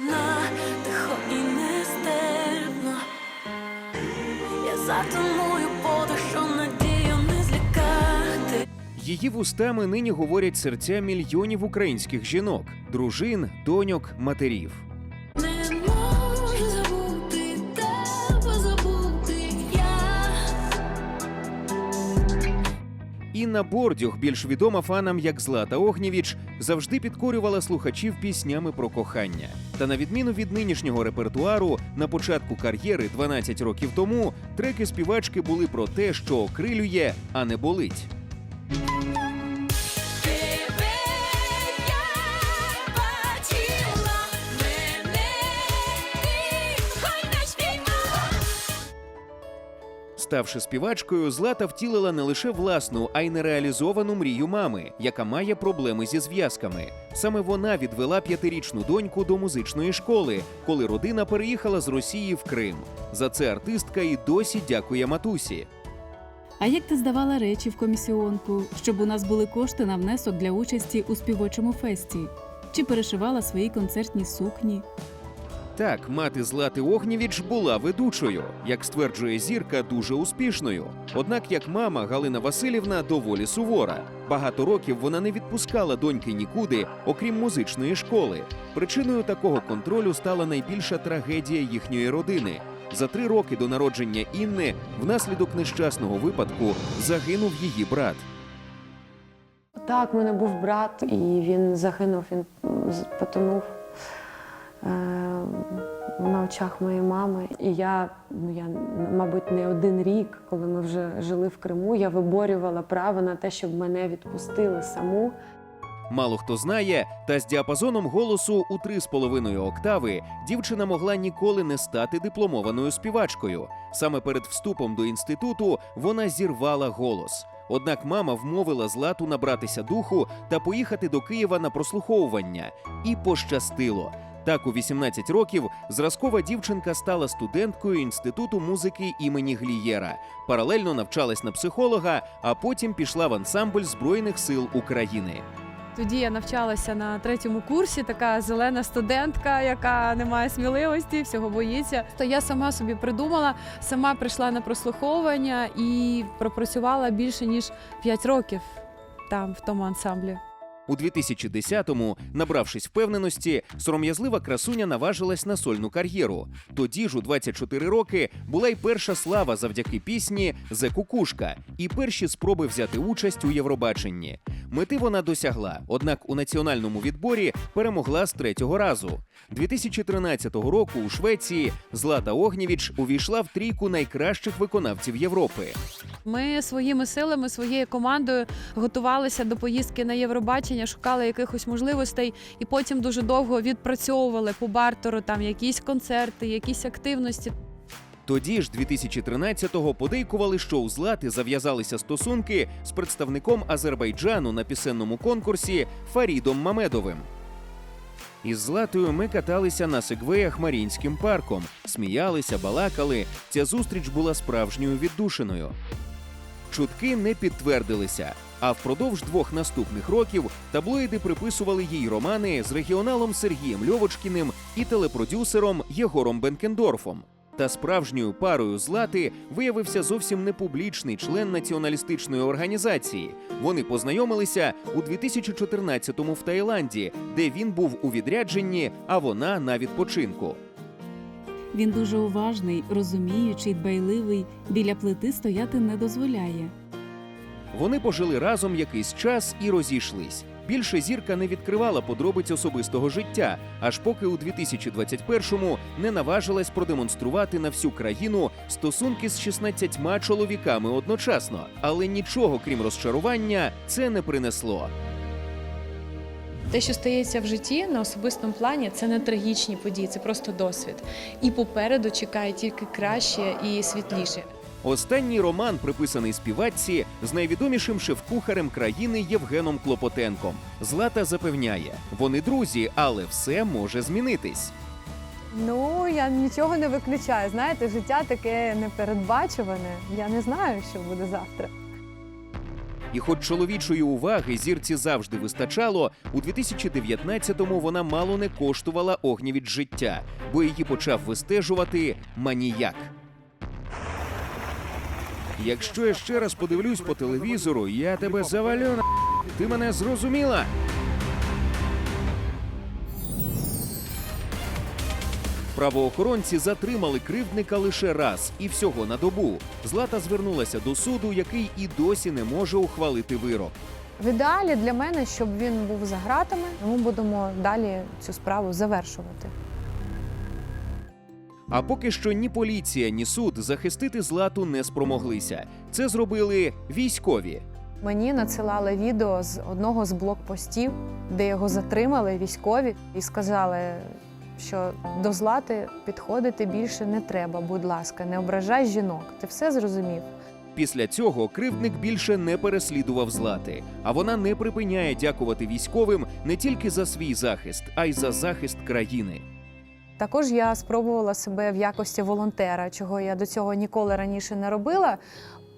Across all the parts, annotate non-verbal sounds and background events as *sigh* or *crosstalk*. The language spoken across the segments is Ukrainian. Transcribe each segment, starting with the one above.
одна, тихо і нестерпно. Я затумую подушу. надію не злякати. Її вустами нині говорять серця мільйонів українських жінок, дружин, доньок, матерів. Інна Бордюх, більш відома фанам як Злата Огнєвіч, завжди підкорювала слухачів піснями про кохання. Та на відміну від нинішнього репертуару, на початку кар'єри 12 років тому треки співачки були про те, що окрилює, а не болить. Ставши співачкою, Злата втілила не лише власну, а й нереалізовану мрію мами, яка має проблеми зі зв'язками. Саме вона відвела п'ятирічну доньку до музичної школи, коли родина переїхала з Росії в Крим. За це артистка і досі дякує матусі. А як ти здавала речі в комісіонку, щоб у нас були кошти на внесок для участі у співочому фесті? Чи перешивала свої концертні сукні? Так, мати Злати Огнєвіч була ведучою, як стверджує зірка, дуже успішною. Однак, як мама Галина Васильівна доволі сувора. Багато років вона не відпускала доньки нікуди, окрім музичної школи. Причиною такого контролю стала найбільша трагедія їхньої родини. За три роки до народження Інни внаслідок нещасного випадку загинув її брат. Так, в мене був брат, і він загинув, він потонув е, на очах моєї мами. І я, ну я, мабуть, не один рік, коли ми вже жили в Криму, я виборювала право на те, щоб мене відпустили саму. Мало хто знає, та з діапазоном голосу у 3,5 октави дівчина могла ніколи не стати дипломованою співачкою. Саме перед вступом до інституту вона зірвала голос. Однак мама вмовила Злату набратися духу та поїхати до Києва на прослуховування. І пощастило. Так, у 18 років зразкова дівчинка стала студенткою інституту музики імені Глієра. Паралельно навчалась на психолога, а потім пішла в ансамбль Збройних сил України. Тоді я навчалася на третьому курсі, така зелена студентка, яка не має сміливості, всього боїться. То я сама собі придумала, сама прийшла на прослуховування і пропрацювала більше ніж 5 років там, в тому ансамблі. У 2010-му, набравшись впевненості, сором'язлива красуня наважилась на сольну кар'єру. Тоді ж у 24 роки була й перша слава завдяки пісні Зе Кукушка і перші спроби взяти участь у Євробаченні. Мети вона досягла, однак у національному відборі перемогла з третього разу. 2013 року у Швеції Злата Огнєвіч увійшла в трійку найкращих виконавців Європи. Ми своїми силами, своєю командою готувалися до поїздки на Євробачення, шукали якихось можливостей і потім дуже довго відпрацьовували по бартеру там якісь концерти, якісь активності. Тоді ж 2013-го подейкували, що у Злати зав'язалися стосунки з представником Азербайджану на пісенному конкурсі Фарідом Мамедовим. Із Златою ми каталися на сегвеях Марінським парком, сміялися, балакали. Ця зустріч була справжньою віддушиною. Чутки не підтвердилися. А впродовж двох наступних років таблоїди приписували їй романи з регіоналом Сергієм Льовочкіним і телепродюсером Єгором Бенкендорфом. Та справжньою парою злати виявився зовсім не публічний член націоналістичної організації. Вони познайомилися у 2014-му в Таїланді, де він був у відрядженні, а вона на відпочинку. Він дуже уважний, розуміючий, дбайливий, біля плити стояти не дозволяє. Вони пожили разом якийсь час і розійшлись. Більше зірка не відкривала подробиць особистого життя, аж поки у 2021-му не наважилась продемонструвати на всю країну стосунки з 16 чоловіками одночасно. Але нічого крім розчарування це не принесло. Те, що стається в житті на особистому плані, це не трагічні події, це просто досвід. І попереду чекає тільки краще і світліше. Останній роман приписаний співачці з найвідомішим шеф-кухарем країни Євгеном Клопотенком. Злата запевняє, вони друзі, але все може змінитись. Ну, я нічого не виключаю. Знаєте, життя таке непередбачуване. Я не знаю, що буде завтра. І хоч чоловічої уваги зірці завжди вистачало, у 2019-му вона мало не коштувала огнівіт життя, бо її почав вистежувати маніяк. Якщо я ще раз подивлюсь по телевізору, я тебе завалю на. Ти мене зрозуміла? Правоохоронці затримали кривдника лише раз і всього на добу. Злата звернулася до суду, який і досі не може ухвалити вирок. В ідеалі для мене, щоб він був за ґратами, ми будемо далі цю справу завершувати. А поки що ні поліція, ні суд захистити злату не спромоглися. Це зробили військові. Мені надсилали відео з одного з блокпостів, де його затримали військові, і сказали, що до злати підходити більше не треба. Будь ласка, не ображай жінок. Ти все зрозумів? Після цього кривдник більше не переслідував злати, а вона не припиняє дякувати військовим не тільки за свій захист, а й за захист країни. Також я спробувала себе в якості волонтера, чого я до цього ніколи раніше не робила.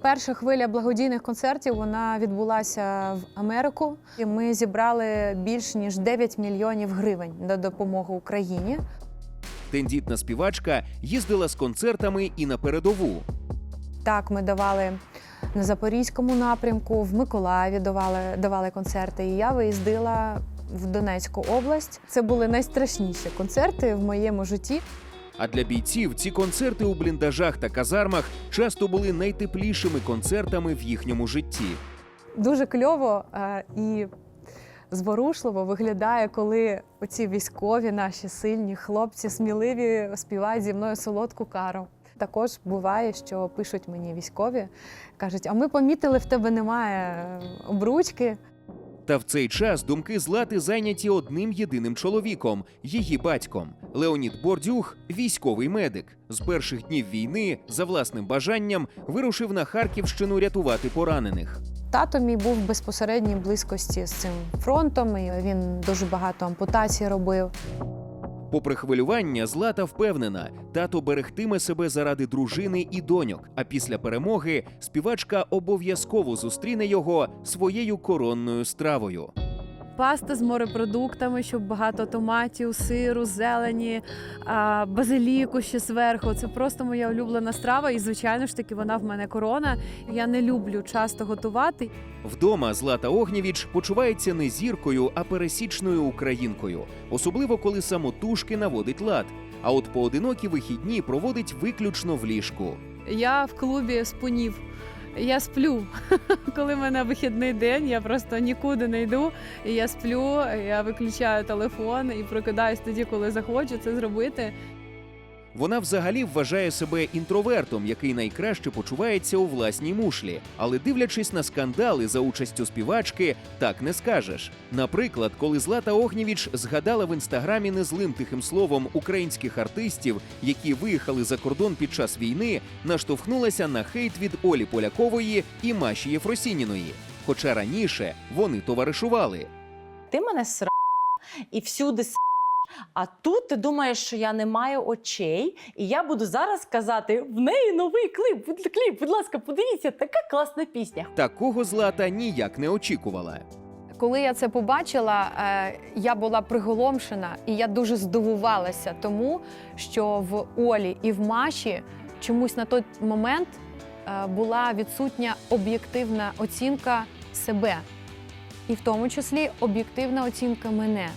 Перша хвиля благодійних концертів вона відбулася в Америку, і ми зібрали більш ніж 9 мільйонів гривень на допомогу Україні. Тендітна співачка їздила з концертами і на передову. Так, ми давали на Запорізькому напрямку, в Миколаєві давали, давали концерти. І я виїздила в Донецьку область. Це були найстрашніші концерти в моєму житті. А для бійців ці концерти у бліндажах та казармах часто були найтеплішими концертами в їхньому житті. Дуже кльово е, і зворушливо виглядає, коли оці військові наші сильні хлопці, сміливі співають зі мною солодку кару. Також буває, що пишуть мені військові, кажуть: а ми помітили, в тебе немає е, обручки. Та в цей час думки злати зайняті одним єдиним чоловіком її батьком. Леонід Бордюх, військовий медик, з перших днів війни за власним бажанням вирушив на Харківщину рятувати поранених. Тато мій був в безпосередній близькості з цим фронтом. і Він дуже багато ампутацій робив. Попри хвилювання, Злата впевнена, тато берегтиме себе заради дружини і доньок. А після перемоги співачка обов'язково зустріне його своєю коронною стравою. Паста з морепродуктами, щоб багато томатів, сиру, зелені, базиліку ще зверху. Це просто моя улюблена страва. І, звичайно ж таки, вона в мене корона. Я не люблю часто готувати. Вдома Злата Огнєвіч почувається не зіркою, а пересічною українкою, особливо коли самотужки наводить лад. А от поодинокі вихідні проводить виключно в ліжку. Я в клубі спунів. Я сплю. *laughs* Коли в мене вихідний день, я просто нікуди не йду. Я сплю, я виключаю телефон і прокидаюсь тоді, коли захочу це зробити. Вона взагалі вважає себе інтровертом, який найкраще почувається у власній мушлі. Але дивлячись на скандали за участю співачки, так не скажеш. Наприклад, коли Злата Огнєвіч згадала в інстаграмі незлим тихим словом українських артистів, які виїхали за кордон під час війни, наштовхнулася на хейт від Олі Полякової і Маші Єфросініної. Хоча раніше вони товаришували. ти мене сра і всюди с. А тут ти думаєш, що я не маю очей, і я буду зараз казати: в неї новий клип. Будь кліп, будь ласка, подивіться, така класна пісня. Такого Злата ніяк не очікувала. Коли я це побачила, е, я була приголомшена і я дуже здивувалася тому, що в Олі і в Маші чомусь на той момент е, була відсутня об'єктивна оцінка себе, і в тому числі об'єктивна оцінка мене.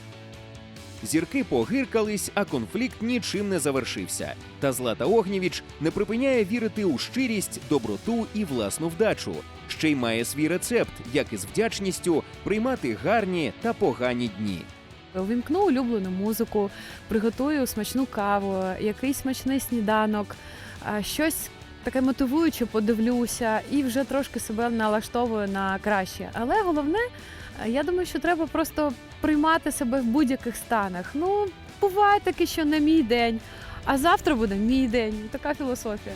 Зірки погиркались, а конфлікт нічим не завершився. Та Злата Огнєвіч не припиняє вірити у щирість, доброту і власну вдачу. Ще й має свій рецепт, як із вдячністю приймати гарні та погані дні. Увімкну улюблену музику, приготую смачну каву, якийсь смачний сніданок, щось таке мотивуюче подивлюся і вже трошки себе налаштовую на краще. Але головне, я думаю, що треба просто приймати себе в будь-яких станах. Ну, буває таке, що не мій день, а завтра буде мій день. Така філософія.